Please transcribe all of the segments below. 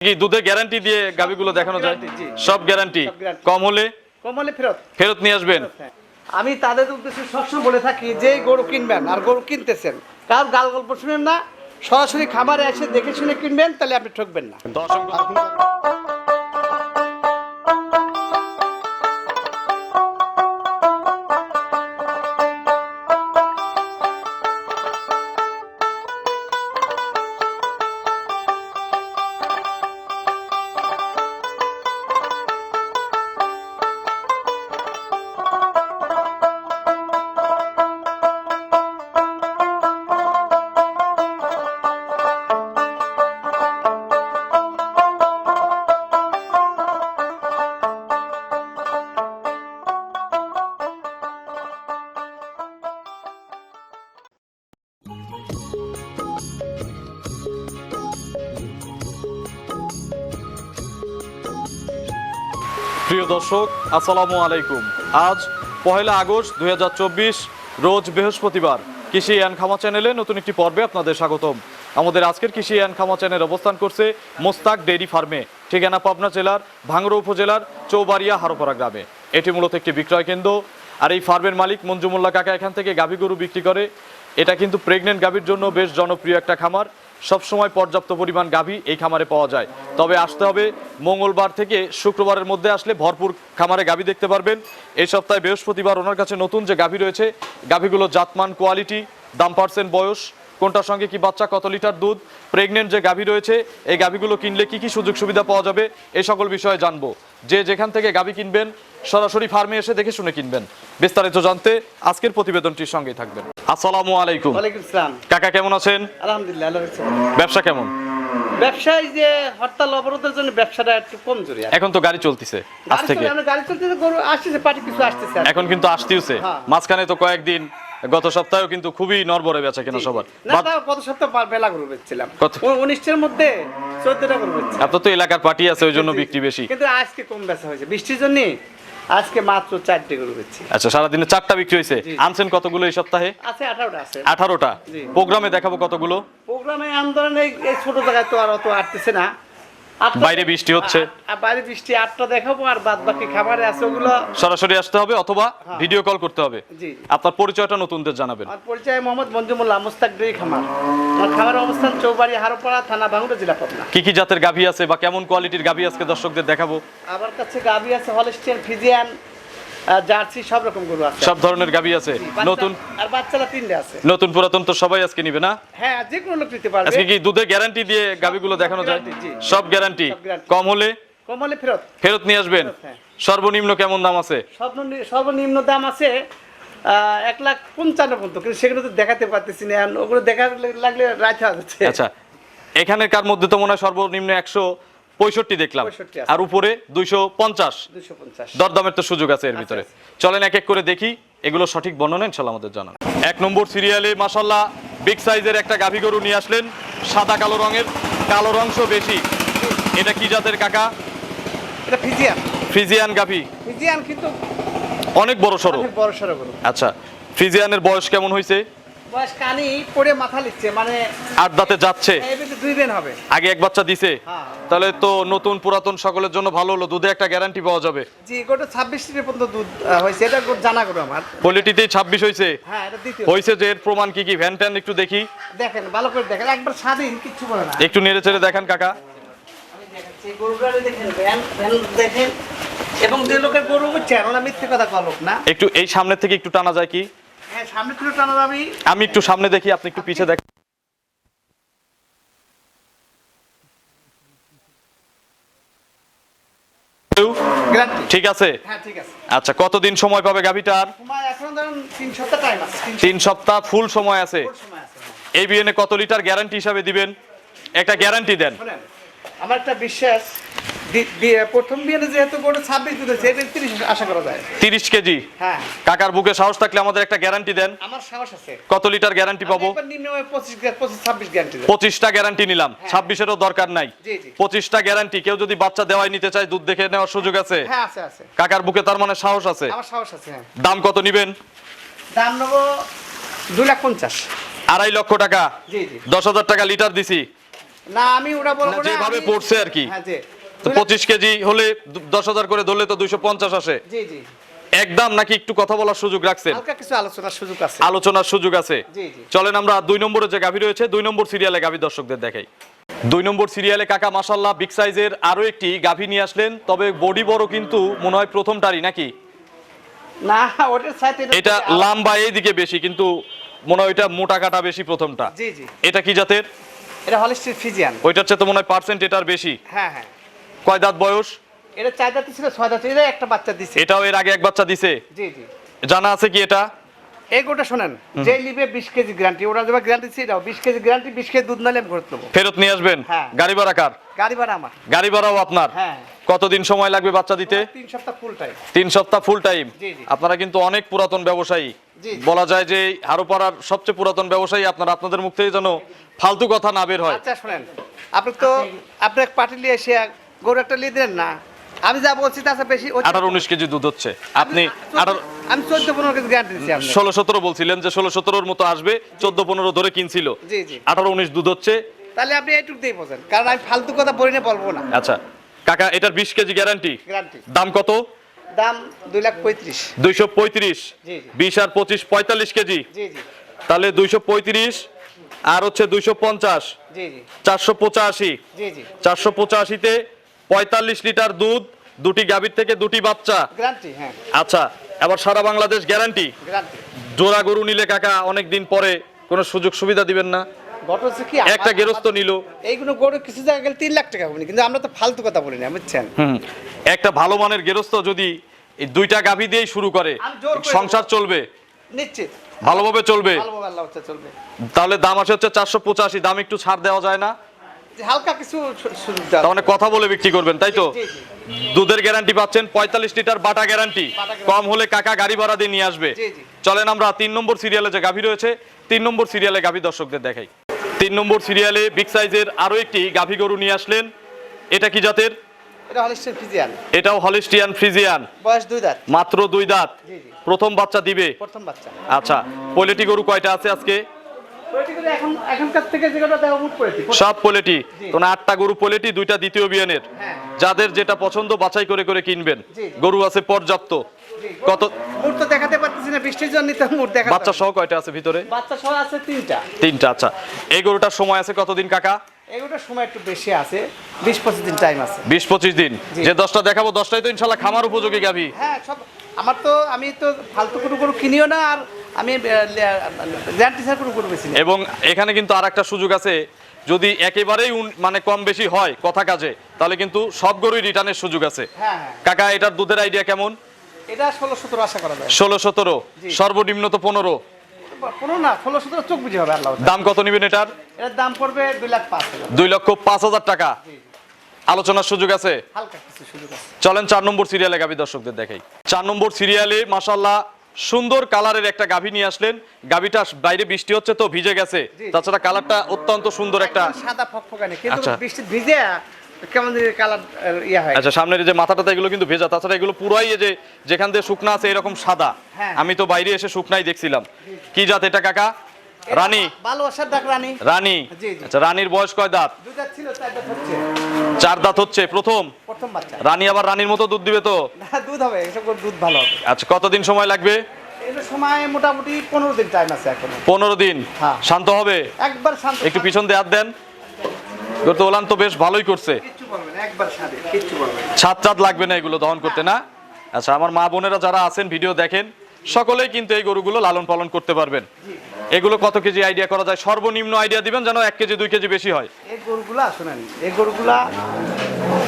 কি দুধে গ্যারান্টি দিয়ে গাবিগুলো দেখানো যায়? সব গ্যারান্টি কম হলে? কম হলে ফেরত। ফেরত নিয়ে আসবেন? হ্যাঁ। আমি তাদের উদ্দেশ্যে সবসময় বলে থাকি যে গরু কিনবেন আর গরু কিনতেছেন কার গাল গল্প শুনেন না সরাসরি খামারে এসে দেখে শুনে কিনবেন তাহলে আপনি ঠকবেন না। প্রিয় দর্শক, আসসালামু আলাইকুম। আজ পহেলা আগস্ট দুই হাজার চব্বিশ, রোজ বৃহস্পতিবার কৃষি অ্যান্ড খামা চ্যানেলে নতুন একটি পর্বে আপনাদের স্বাগতম। আমাদের আজকের কৃষি অ্যান্ড খামা চ্যানেল অবস্থান করছে মোস্তাক ডেইরি ফার্মে, ঠিকানা পাবনা জেলার ভাঙড়া উপজেলার চৌবাড়িয়া হারোপাড়া গ্রামে। এটি মূলত একটি বিক্রয় কেন্দ্র, আর এই ফার্মের মালিক মঞ্জুমুল্লা কাকা এখান থেকে গাভী গরু বিক্রি করে। এটা কিন্তু প্রেগনেন্ট গাভীর জন্য বেশ জনপ্রিয় একটা খামার। সবসময় পর্যাপ্ত পরিমাণ গাভী এই খামারে পাওয়া যায়। তবে আসতে হবে মঙ্গলবার থেকে শুক্রবারের মধ্যে আসলে ভরপুর খামারে গাভী দেখতে পারবেন। এই সপ্তাহে বৃহস্পতিবার ওনার কাছে নতুন যে গাভী রয়েছে, গাভীগুলো জাতমান কোয়ালিটি, দাম পার্সেন্ট বয়স কোনটার সঙ্গে কি বাচ্চা কত লিটার দুধ প্রেগনেন্ট যে গাভী রয়েছে এই গাভীগুলো কিনলে কি কি সুযোগ সুবিধা পাওয়া যাবে এই সকল বিষয়ে জানব। যে যেখান থেকে গাভী কিনবেন সরাসরি ফার্মে এসে দেখে শুনে কিনবেন। বিস্তারিত জানতে আজকের প্রতিবেদনটির সঙ্গেই থাকবেন। আসসালামু আলাইকুম। কাকা কেমন আছেন? আলহামদুলিল্লাহ ব্যবসা কেমন? ব্যবসায় যে হরতাল অবরোধের জন্য ব্যবসাটা একটু কমজোরি এখন তো গাড়ি চলতেছে আজ থেকে। গাড়ি চলতেছে গরু আসতেছে পাটি কিছু আসতেছে। এখন কিন্তু আসতেছে হ্যাঁ। মাঝখানে তো কয়েকদিন গত সপ্তাহেও কিন্তু খুবই নরবরে বেচা কেনা সবার। গত সপ্তাহ বেলা গরু বেচছিলাম। মধ্যে চোদ্দটা গরু বেচছি আপনার তো এলাকার পার্টি আছে ওই জন্য বিক্রি বেশি। কিন্তু আজকে কম বেচা হয়েছে। বৃষ্টির জন্য আজকে মাত্র চারটে গরু বেচছি। আচ্ছা সারাদিনে চারটা বিক্রি হয়েছে। আনছেন কতগুলো এই সপ্তাহে? আছে আঠারোটা আছে। আঠারোটা। প্রোগ্রামে দেখাবো কতগুলো? প্রোগ্রামে আন্দোলন এই ছোট জায়গায় তো আর অত আটতেছে না। বাইরে বৃষ্টি হচ্ছে। বাইরে বৃষ্টি আটটা দেখাবো আর বাদ বাকি খাবারে আছে ওগুলো। সরাসরি আসতে হবে অথবা হ্যাঁ। ভিডিও কল করতে হবে। জি। আপনার পরিচয়টা নতুনদের জানাবেন। আমার পরিচয় মোহাম্মদ মঞ্জুমুল্লাহ মুস্তাক দেই খামার। আমার খামার অবস্থান চৌবাড়ি হারোপাড়া থানা বাংলা জেলা পাবনা। কি কি জাতের গাভী আছে বা কেমন কোয়ালিটির গাভী আজকে দর্শকদের দেখাবো? আমার কাছে গাভী আছে হলস্টিয়ান ফিজিয়ান জার্সি সব রকম গরু আছে। সব ধরনের গাভী আছে। নতুন? আর বাচ্চারা তিনটে আছে। নতুন পুরাতন তো সবাই আজকে নিবে না? হ্যাঁ যে কোনো লোক নিতে পারবে। আজকে কি দুধে গ্যারান্টি দিয়ে গাভীগুলো দেখানো যায়? সব গ্যারান্টি সব guarantee। কম হলে? ফেরত। ফেরত নিয়ে আসবেন? হ্যাঁ। সর্বনিম্ন কেমন দাম আছে? সর্বনিম্ন দাম আছে এক লাখ পঞ্চান্ন পর্যন্ত। কিন্তু সেগুলো তো দেখাতে পারতেছি না। ওগুলো দেখা লাগলে রাত হয়ে যাচ্ছে আচ্ছা এখানে কার মধ্যে তো মনে হয় সর্বনিম্ন একশো পঁয়ষট্টি দেখলাম। 65 আর উপরে দুইশো পঞ্চাশ। দরদামের তো সুযোগ আছে এর ভিতরে। চলেন এক এক করে দেখি এগুলো সঠিক বর্ণনা ইনশাল্লাহ আমাদের জানান। এক নম্বর সিরিয়ালে মাসাল্লাহ বিগ সাইজের একটা গাভী গরু নিয়ে আসলেন সাদা কালো রঙের কালো অংশ বেশি। এটা কি জাতের কাকা? এটা ফিজিয়ান। ফ্রিজিয়ান গাভী। ফিজিয়ান কিন্তু অনেক বড় সড়ো বড় সড়ো আচ্ছা ফ্রিজিয়ানের বয়স কেমন হয়েছে বয়স কানি পড়ে মাথা লিখছে মানে আট দাঁতে যাচ্ছে। দুই দিন হবে। আগে এক বাচ্চা দিছে। হ্যাঁ। তাহলে তো নতুন পুরাতন সকলের জন্য ভালো হলো দুধে একটা গ্যারান্টি পাওয়া যাবে। জি গোটা ছাব্বিশ লিটার পর্যন্ত দুধ হয়েছে এটা জানা গরু আমার। কোয়ালিটিতেই ছাব্বিশ হয়েছে। হ্যাঁ এটা দ্বিতীয়। হয়েছে যে এর প্রমাণ কি কি? ভ্যান ট্যান একটু দেখি। দেখেন ভালো করে দেখেন একবার স্বাধীন কিচ্ছু বলে না। একটু নেড়ে চেড়ে দেখান কাকা। দেখেন ভ্যান ভ্যান দেখেন। এবং যে লোকের গরু মিথ্যে কথা কলক না। একটু এই সামনে থেকে একটু টানা যায় কি? হ্যাঁ আমি একটু সামনে দেখি আপনি একটু পিছে দেখ গ্যারান্টি। ঠিক আছে? হ্যাঁ ঠিক আছে। আচ্ছা কতদিন সময় পাবে গাভিটার? তিন সপ্তাহ টাইম আছে তিন তিন সপ্তাহ। ফুল সময় আছে। এই বিএনে কত লিটার গ্যারান্টি হিসাবে দিবেন? একটা গ্যারান্টি দেন। আমার একটা বিশ্বাস প্রথম বিয়ে যেহেতু গরু ছাব্বিশ দুধ হয়েছে এটা তিরিশ আশা করা যায়। তিরিশ কেজি? হ্যাঁ। কাকার বুকে সাহস থাকলে আমাদের একটা গ্যারান্টি দেন। আমার সাহস আছে। কত লিটার গ্যারান্টি পাবো? পঁচিশটা গ্যারান্টি নিলাম। ছাব্বিশেরও দরকার নাই। পঁচিশটা গ্যারান্টি কেউ যদি বাচ্চা দেওয়াই নিতে চায় দুধ দেখে নেওয়ার সুযোগ আছে? হ্যাঁ কাকার বুকে তার মানে সাহস আছে? সাহস আছে হ্যাঁ। দাম কত নিবেন? দাম নেব দুই লাখ পঞ্চাশ। আড়াই লক্ষ টাকা? দশ হাজার টাকা লিটার দিছি। না আমি ওটা বলব না, না যেভাবে পড়ছে আর কি। হ্যাঁ পঁচিশ কেজি হলে দশ হাজার করে ধরলে তো দুইশো পঞ্চাশ আসে। জি জি। একদম নাকি একটু কথা বলার সুযোগ রাখছেন? হালকা কিছু আলোচনার সুযোগ আছে। আলোচনার সুযোগ আছে। জি, জি। চলেন আমরা দুই নম্বরে যে গাভী রয়েছে দুই নম্বর সিরিয়ালে গাভী দর্শকদের দেখাই। দুই নম্বর সিরিয়ালে কাকা মাসাল্লাহ বিগ সাইজের আরও একটি গাভী নিয়ে আসলেন তবে বডি বড় কিন্তু মনে হয় প্রথমটারই নাকি? না ওটার সাথে এটা লাম্বা এইদিকে বেশি কিন্তু মনে হয় ওইটা মোটা কাটা বেশি প্রথমটা। জি জি। এটা কি জাতের? এটা হলিস্টির ফিজিয়ান। ওইটার চেয়ে তো মনে হয় পার্সেন্ট এটার বেশি। হ্যাঁ হ্যাঁ। কয় দাঁত বয়স? এটা চার দাঁতি ছিল ছয় দাঁতি। এটা একটা বাচ্চা দিছে। এটাও এর আগে এক বাচ্চা দিছে? জি জি। জানা আছে কি এটা? এই গোটা শোনেন যে নিবে বিশ কেজি গ্যারান্টি ওরা যেভাবে গ্যারান্টি দিচ্ছে এটাও। বিশ কেজি গ্যারান্টি বিশ কেজি দুধ নালে আমি ঘুরতে নেব ফেরত নিয়ে আসবেন? হ্যাঁ। গাড়ি ভাড়া কার? গাড়ি ভাড়া আমার। গাড়ি ভাড়াও আপনার? হ্যাঁ। কতদিন সময় লাগবে বাচ্চা দিতে? তিন সপ্তাহ ফুল টাইম তিন সপ্তাহ ফুল টাইম জি, জি। আপনারা কিন্তু অনেক পুরাতন ব্যবসায়ী। বলা যায় যে হারোপাড়ার সবচেয়ে পুরাতন ব্যবসায়ী আপনারা আপনাদের মুখ থেকে যেন ফালতু কথা না বের হয়। আচ্ছা শোনেন। আপনি তো আপনি এক পার্টি নিয়ে এসে গরু একটা দিলেন না। আমি যা বলছি তার বেশি আঠারো উনিশ কেজি দুধ হচ্ছে। আপনি আঠারো আমি চোদ্দ পনেরো কেজি গ্যারান্টি দিচ্ছি ষোলো সতেরো বলছিলেন যে ষোলো সতেরোর মতো আসবে চোদ্দ পনেরো ধরে কিনছিল। আঠারো উনিশ দুধ হচ্ছে। তাহলে আপনি এইটুকু দিয়ে বোঝেন কারণ আমি ফালতু কথা বলি না বলব না। আচ্ছা কাকা এটার বিশ কেজি গ্যারান্টি দাম কত? দাম দুই লাখ পঁয়ত্রিশ। দুইশো পঁয়ত্রিশ। বিশ আর পঁচিশ পঁয়তাল্লিশ কেজি? তাহলে দুইশো পঁয়ত্রিশ আর হচ্ছে দুইশো পঞ্চাশ। চারশো পঁচাশি। চারশো পঁচাশিতে পঁয়তাল্লিশ লিটার দুধ দুটি গাভীর থেকে দুটি বাচ্চা। গ্যারান্টি হ্যাঁ। আচ্ছা এবার সারা বাংলাদেশ গ্যারান্টি গ্যারান্টি জোড়া গরু নিলে কাকা অনেক দিন পরে কোনো সুযোগ সুবিধা দিবেন না? একটা গেরস্ত নিল। এইগুলো গরু কিছু জায়গায় গেলে তিন লাখ টাকা হবে কিন্তু আমরা তো ফালতু কথা বলি না বুঝছেন? একটা ভালো মানের গেরস্ত যদি এই দুইটা গাভী দিয়েই শুরু করে সংসার চলবে? নিশ্চিত। ভালোভাবে চলবে? তাহলে দাম আসে হচ্ছে চারশো পঁচাশি দাম একটু ছাড় দেওয়া যায় না? হালকা কিছু তার মানে কথা বলে বিক্রি করবেন তাই তো। দুধের গ্যারান্টি পাচ্ছেন পঁয়তাল্লিশ লিটার বাটা গ্যারান্টি কম হলে কাকা গাড়ি ভাড়া দিয়ে নিয়ে আসবে। চলেন আমরা তিন নম্বর সিরিয়ালে যে গাভী রয়েছে তিন নম্বর সিরিয়ালে গাভী দর্শকদের দেখাই। তিন নম্বর সিরিয়ালে বিগ সাইজের আরও একটি গাভী গরু নিয়ে আসলেন। এটা কি জাতের? এটাও হলিস্টিয়ান ফ্রিজিয়ান। বয়স দুই দাঁত। মাত্র দুই দাঁত। প্রথম বাচ্চা দিবে। প্রথম বাচ্চা। আচ্ছা পোলেটি গরু কয়টা আছে আজকে? সব পোলেটি। কোন আটটা গরু পোলেটি দুইটা দ্বিতীয় বিয়ানের। হ্যাঁ। যাদের যেটা পছন্দ বাছাই করে করে কিনবেন। গরু আছে পর্যাপ্ত। কত দেখাতে পারতেছি না বৃষ্টির জন্য তো মুখ দেখা বাচ্চা সহ কয়টা আছে ভিতরে? বাচ্চা সহ আছে তিনটা। তিনটা আচ্ছা। এই গরুটার সময় আছে কতদিন কাকা? সময় একটু বেশি আছে বিশ পঁচিশ দিন টাইম আছে। বিশ পঁচিশ দিন। যে দশটা দেখাবো দশটাই তো ইনশাল্লাহ খামার উপযোগী গাভী হ্যাঁ সব আমার তো আমি তো ফালতু কোনো গরু কিনিও না আর আমি গ্যারান্টি ছাড়া কোনো গরু এবং এখানে কিন্তু আর একটা সুযোগ আছে যদি একেবারেই মানে কম বেশি হয় কথা কাজে তাহলে কিন্তু সব গরুই রিটার্নের সুযোগ আছে। হ্যাঁ হ্যাঁ। কাকা এটার দুধের আইডিয়া কেমন? এটা ষোলো সতেরো আশা করা যায়। ষোলো সতেরো সর্বনিম্ন তো পনেরো। দাম কত নিবেন এটার? দাম পড়বে দুই লক্ষ পাঁচ হাজার টাকা। আলোচনার সুযোগ আছে? চলেন চার নম্বর সিরিয়ালে গাভী দর্শকদের দেখাই। চার নম্বর সিরিয়ালে মাসাল্লাহ সুন্দর কালারের একটা গাভী নিয়ে আসলেন। গাভীটা বাইরে বৃষ্টি হচ্ছে তো ভিজে গেছে। তাছাড়া কালারটা অত্যন্ত সুন্দর একটা সাদা ফকফকানি কিন্তু আচ্ছা। বৃষ্টি ভিজে কেমন কালার ইয়া হয়। আচ্ছা সামনের যে মাথাটা এগুলো কিন্তু ভেজা তাছাড়া এগুলো পুরাই এই যে যেখান দিয়ে শুকনা আছে এরকম সাদা। হ্যাঁ। আমি তো বাইরে এসে শুকনাই দেখছিলাম। কি জাত এটা কাকা? রানী। ভালোবাসার ডাক রানী। রানী। আচ্ছা রানীর বয়স কয় দাঁত? দুই দাঁত ছিল চার দাঁত হচ্ছে। চার দাঁত হচ্ছে প্রথম? প্রথম বাচ্চা। রানী আবার রানীর মতো দুধ দিবে তো? না দুধ হবে এসব দুধ ভালো হবে। আচ্ছা কতদিন সময় লাগবে? সময় মোটামুটি পনেরো দিন টাইম আছে এখন। পনেরো দিন? হ্যাঁ। শান্ত হবে? একবার শান্ত একটু পিছন দিয়ে হাত দেন। তো ওলান তো বেশ ভালোই করছে। ছাদ চাঁদ লাগবে না এগুলো দহন করতে না? আচ্ছা আমার মা বোনেরা যারা আছেন ভিডিও দেখেন সকলেই কিন্তু এই গরুগুলো লালন পালন করতে পারবেন। এগুলো কত কেজি আইডিয়া করা যায়? সর্বনিম্ন আইডিয়া দিবেন যেন এক কেজি দুই কেজি বেশি হয়। এই গরুগুলা শোনেন এই গরুগুলা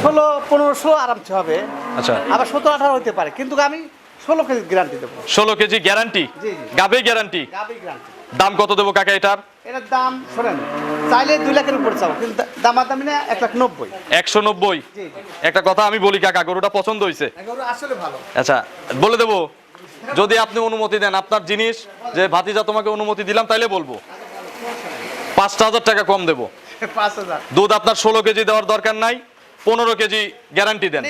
ষোলো পনেরোশো আরামসে হবে। আচ্ছা। আবার সতেরো আঠারো হতে পারে কিন্তু আমি ষোলো কেজি গ্যারান্টি দেবো। ষোলো কেজি গ্যারান্টি। গাবে গ্যারান্টি গাবি গ্যারান্টি দাম কত দেবো কাকা এটার? এটার দাম শোনেন চাইলে দুই লাখের উপরে চাও কিন্তু দামাদামি না এক লাখ নব্বই। একশো নব্বই? একটা কথা আমি বলি কাকা গরুটা পছন্দ হয়েছে গরু আসলে ভালো। আচ্ছা বলে দেবো যদি আপনি অনুমতি দেন আপনার জিনিস যে ভাতিজা তোমাকে অনুমতি দিলাম তাইলে বলব। পাঁচটা হাজার টাকা কম দেবো। দুধ আপনার ষোলো কেজি দেওয়ার দরকার নাই পনেরো কেজি গ্যারান্টি দেন।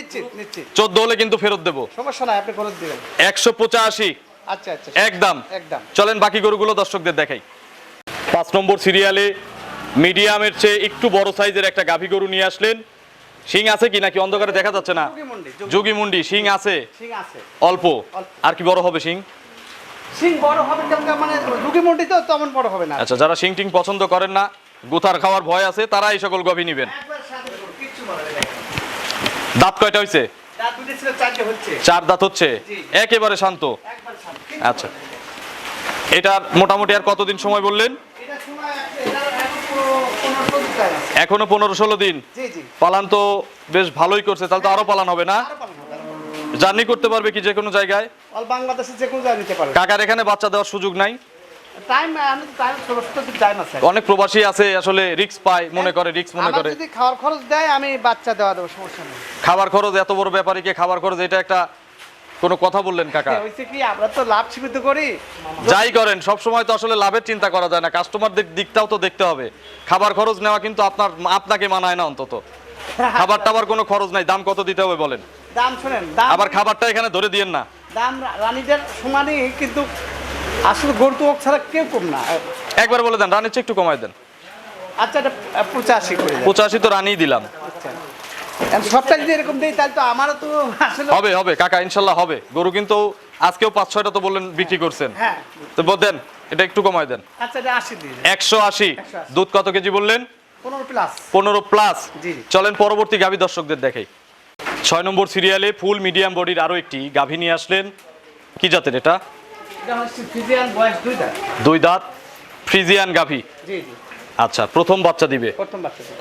চোদ্দ হলে কিন্তু ফেরত দেবো। সমস্যা নাই আপনি খরচ দিবেন। একশো পঁচাশি। আচ্ছা আচ্ছা। একদম। একদম। চলেন বাকি গরুগুলো দর্শকদের দেখাই। পাঁচ নম্বর সিরিয়ালে মিডিয়ামের চেয়ে একটু বড় সাইজের একটা গাভী গরু নিয়ে আসলেন। শিং আছে কি নাকি? অন্ধকারে দেখা যাচ্ছে না? যোগী- মুন্ডি শিং আছে? সিং আছে। অল্প। আর কি বড় হবে শিং? সিং বড় হবে মানে রুগী মন্ডি তো তেমন বড় হবে না। আচ্ছা যারা শিং টিং পছন্দ করেন না গুথার খাওয়ার ভয় আছে তারা এই সকল গভী নিবেন। দাঁত কয়টা হয়েছে চার দাঁত হচ্ছে? একেবারে শান্ত। আচ্ছা। এটার মোটামুটি আর কতদিন সময় বললেন? এখনও পনেরো ষোলো দিন। পালান তো বেশ ভালোই করছে তাহলে তো আরও পালান হবে না। জার্নি করতে পারবে কি যে কোনো জায়গায় বাংলাদেশে যে কোনো জায়গায় নিতে পারবে। কাকার এখানে বাচ্চা দেওয়ার সুযোগ নাই? অনেক প্রবাসী আছে আসলে রিক্স পায় মনে করে রিক্স মনে করে। যদি খাওয়ার খরচ দেয় আমি বাচ্চা দেওয়া দেবো সমস্যা নেই। খাবার খরচ এত বড় ব্যাপারীকে খাবার খরচ? এটা একটা কোনো কথা বললেন কাকা? হয়েছে কি আমরা তো লাভ সীমিত করি। যাই করেন সব সময় তো আসলে লাভের চিন্তা করা যায় না। কাস্টমারদের দিকটাও তো দেখতে হবে। খাবার খরচ নেওয়া কিন্তু আপনার আপনাকে মানায় না অন্তত। খাবার টাবার কোনো খরচ নাই। দাম কত দিতে হবে বলেন? দাম শুনেন দাম আবার খাবারটা এখানে ধরে দিয়েন না। দাম রানীদের সমানই কিন্তু আসলে গরু তো ছাড়া কেউ কম না। একবার বলে দেন রানির চেয়ে একটু কমাই দেন। আচ্ছা এটা পঁচাশি করে। পঁচাশি তো রানিই দিলাম। এখন যদি এরকম দিই তাহলে তো আমারও তো আসলে হবে হবে কাকা ইনশাল্লাহ হবে। গরু কিন্তু আজকেও পাঁচ ছয়টা তো বললেন বিক্রি করছেন। হ্যাঁ। তো দেন এটা একটু কমাই দেন। আচ্ছা এটা আশি দিয়ে একশো আশি। দুধ কত কেজি বললেন? পনেরো প্লাস পনেরো প্লাস। চলেন পরবর্তী গাভী দর্শকদের দেখাই। ছয় নম্বর সিরিয়ালে ফুল মিডিয়াম বডির আরও একটি গাভী নিয়ে আসলেন। কি জাতের এটা? দুই দাঁত। ফ্রিজিয়ান গাভী। আচ্ছা প্রথম বাচ্চা দিবে।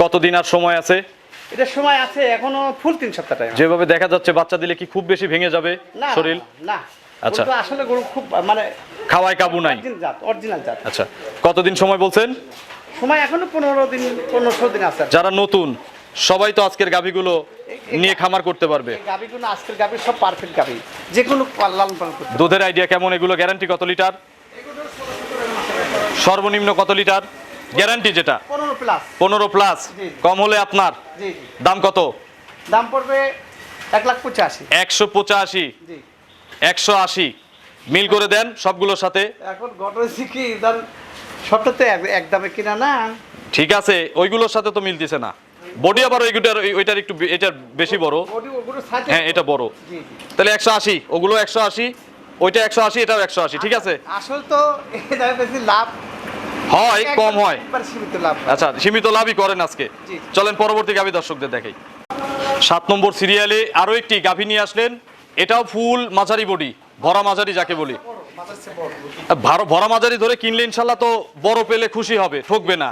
কতদিন আর সময় আছে? এটার সময় আছে এখনও ফুল তিন সপ্তাহ টাইম যেভাবে দেখা যাচ্ছে বাচ্চা দিলে কি খুব বেশি ভেঙে যাবে শরীর? না। আচ্ছা। আসলে গরু খুব মানে খাওয়ায় কাবু নাই? জাত অরিজিনাল জাত। আচ্ছা। কতদিন সময় বলছেন? সময় এখনও পনেরো দিন পনেরো দিন আছে। যারা নতুন সবাই তো আজকের গাভীগুলো নিয়ে খামার করতে পারবে। গাভিগুলো আজকের গাভি সব পারফেক্ট গাভি। যে কোনো লালন পালন করতে দুধের আইডিয়া কেমন? এগুলো গ্যারান্টি কত লিটার? সর্বনিম্ন কত লিটার? গ্যারান্টি যেটা? পনেরো প্লাস। পনেরো প্লাস। কম হলে আপনার? দাম কত? দাম পড়বে এক লাখ পঁচাশি। একশো পঁচাশি। একশো আশি। মিল করে দেন সবগুলোর সাথে। এখন ঘটনা কি ধর সবটা তো এক- দামে কিনা না? ঠিক আছে ওইগুলোর সাথে তো মিলতেছে না। বডি আবার ওইগুলোর ওইটার একটু এটার বেশি বড়। হ্যাঁ এটা বড়। তাহলে একশো আশি ওগুলো একশো আশি ওইটা একশো আশি এটাও একশো আশি ঠিক আছে? আসল তো লাভ হয় কম হয়। আচ্ছা সীমিত লাভই করেন আজকে। চলেন পরবর্তী গাভী দর্শকদের দেখাই। সাত নম্বর সিরিয়ালে আরও একটি গাভী নিয়ে আসলেন। এটাও ফুল মাঝারি বডি ভরা মাঝারি যাকে বলি। ভারো মাঝারি ধরে কিনলে ইনশাল্লাহ তো বড় পেলে খুশি হবে ঠকবে না।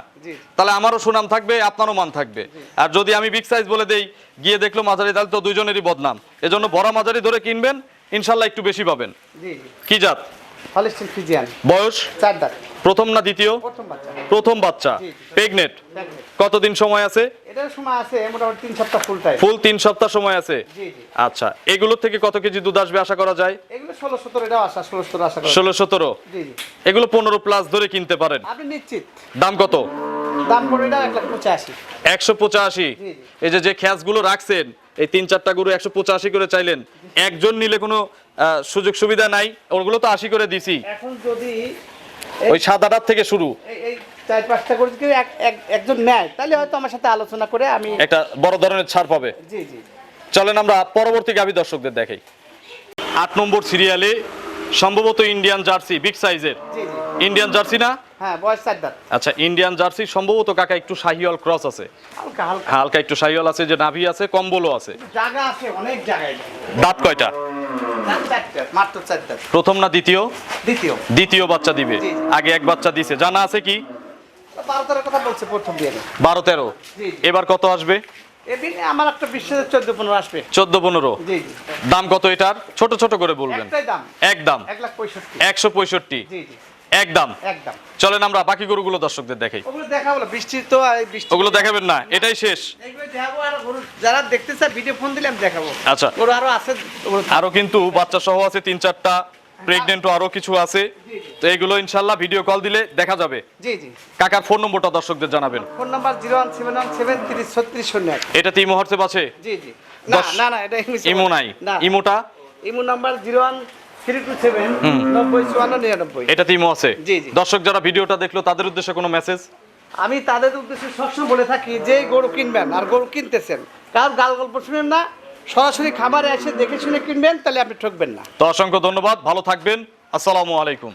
তাহলে আমারও সুনাম থাকবে আপনারও মান থাকবে। আর যদি আমি বিগ সাইজ বলে দেই গিয়ে দেখল মাঝারি তাহলে তো দুজনেরই বদনাম। এজন্য ভরা মাঝারি ধরে কিনবেন ইনশাল্লাহ একটু বেশি পাবেন। কি জাত? বয়স? চার দাঁত। প্রথম না দ্বিতীয়? প্রথম বাচ্চা। প্রেগনেট কতদিন সময় আছে? এটার সময় আছে মোটামুটি তিন সপ্তাহ ফুল তিন সপ্তাহ সময় আছে? আচ্ছা এগুলোর থেকে কত কেজি দুধ আসবে আশা করা যায়? এগুলো ষোলো সতেরো এগুলো পনেরো প্লাস ধরে কিনতে পারেন। আপনি নিশ্চিত? দাম কত? দাম একশো পঁচাশি। এই যে যে খ্যাসগুলো রাখছেন এই তিন চারটা গরু একশো পঁচাশি করে চাইলেন। একজন নিলে কোনো সুযোগ সুবিধা নাই ওগুলো তো আশি করে দিছি। এখন যদি ওই সাদাটার থেকে শুরু। চার পাঁচটা করে যদি একজন নেয় তাহলে হয়তো আমার সাথে আলোচনা করে আমি একটা বড় ধরনের ছাড় পাবে। জি জি। চলেন আমরা পরবর্তী গাভী দর্শকদের দেখাই। আট নম্বর সিরিয়ালে সম্ভবত ইন্ডিয়ান জার্সি বিগ সাইজের ইন্ডিয়ান জার্সি না? হ্যাঁ বয়স চার দাঁত। আচ্ছা ইন্ডিয়ান জার্সি সম্ভবত কাকা একটু শাহিওয়াল ক্রস আছে। হালকা হালকা। হালকা একটু শাহিওয়াল আছে যে নাভি আছে কম্বলও আছে। জায়গা আছে অনেক জায়গায় দাঁত কয়টা? মাত্র চার দাঁত। প্রথম না দ্বিতীয়? দ্বিতীয়। দ্বিতীয় বাচ্চা দিবে। আগে এক বাচ্চা দিছে। জানা আছে কি? বারো তেরো কথা বলছে প্রথম বারো তেরো। জি, জি। এবার কত আসবে? আমার একটা বিশ্বের চোদ্দ পনেরো আসবে। চোদ্দ পনেরো? দাম কত এটার? ছোট ছোট করে বলবেন। দাম। একদম এক একশো পঁয়ষট্টি। একদম। একদম। চলেন আমরা বাকি গরুগুলো দর্শকদের দেখাই। ওগুলো দেখাবো বৃষ্টি তো ওগুলো দেখাবেন না এটাই শেষ। যারা দেখতে চায় ভিডিও ফোন দিলাম দেখাবো। আচ্ছা। ওর আরও আছে আরও কিন্তু বাচ্চা সহ আছে তিন চারটা হ্যাঁ। প্রেগনেন্ট আরও কিছু আছে। তো এগুলো ইনশাল্লাহ ভিডিও কল দিলে দেখা যাবে। জি জি। কাকার ফোন নম্বরটা দর্শকদের জানাবেন। ফোন নাম্বার 01717333601 এটা তো ইমো হোয়াটসঅ্যাপ আছে? জি জি। না না এটা ইমো নাই। ইমোটা? ইমো নাম্বার 01 দর্শক যারা ভিডিওটা দেখল তাদের উদ্দেশ্যে কোনো মেসেজ আমি তাদের উদ্দেশ্যে সবসময় বলে থাকি যে গরু কিনবেন আর গরু কিনতেছেন কার গাল গল্প শুনেন না সরাসরি খামারে এসে দেখে শুনে কিনবেন তাহলে আপনি ঠকবেন না। তো অসংখ্য ধন্যবাদ ভালো থাকবেন আসসালামু আলাইকুম।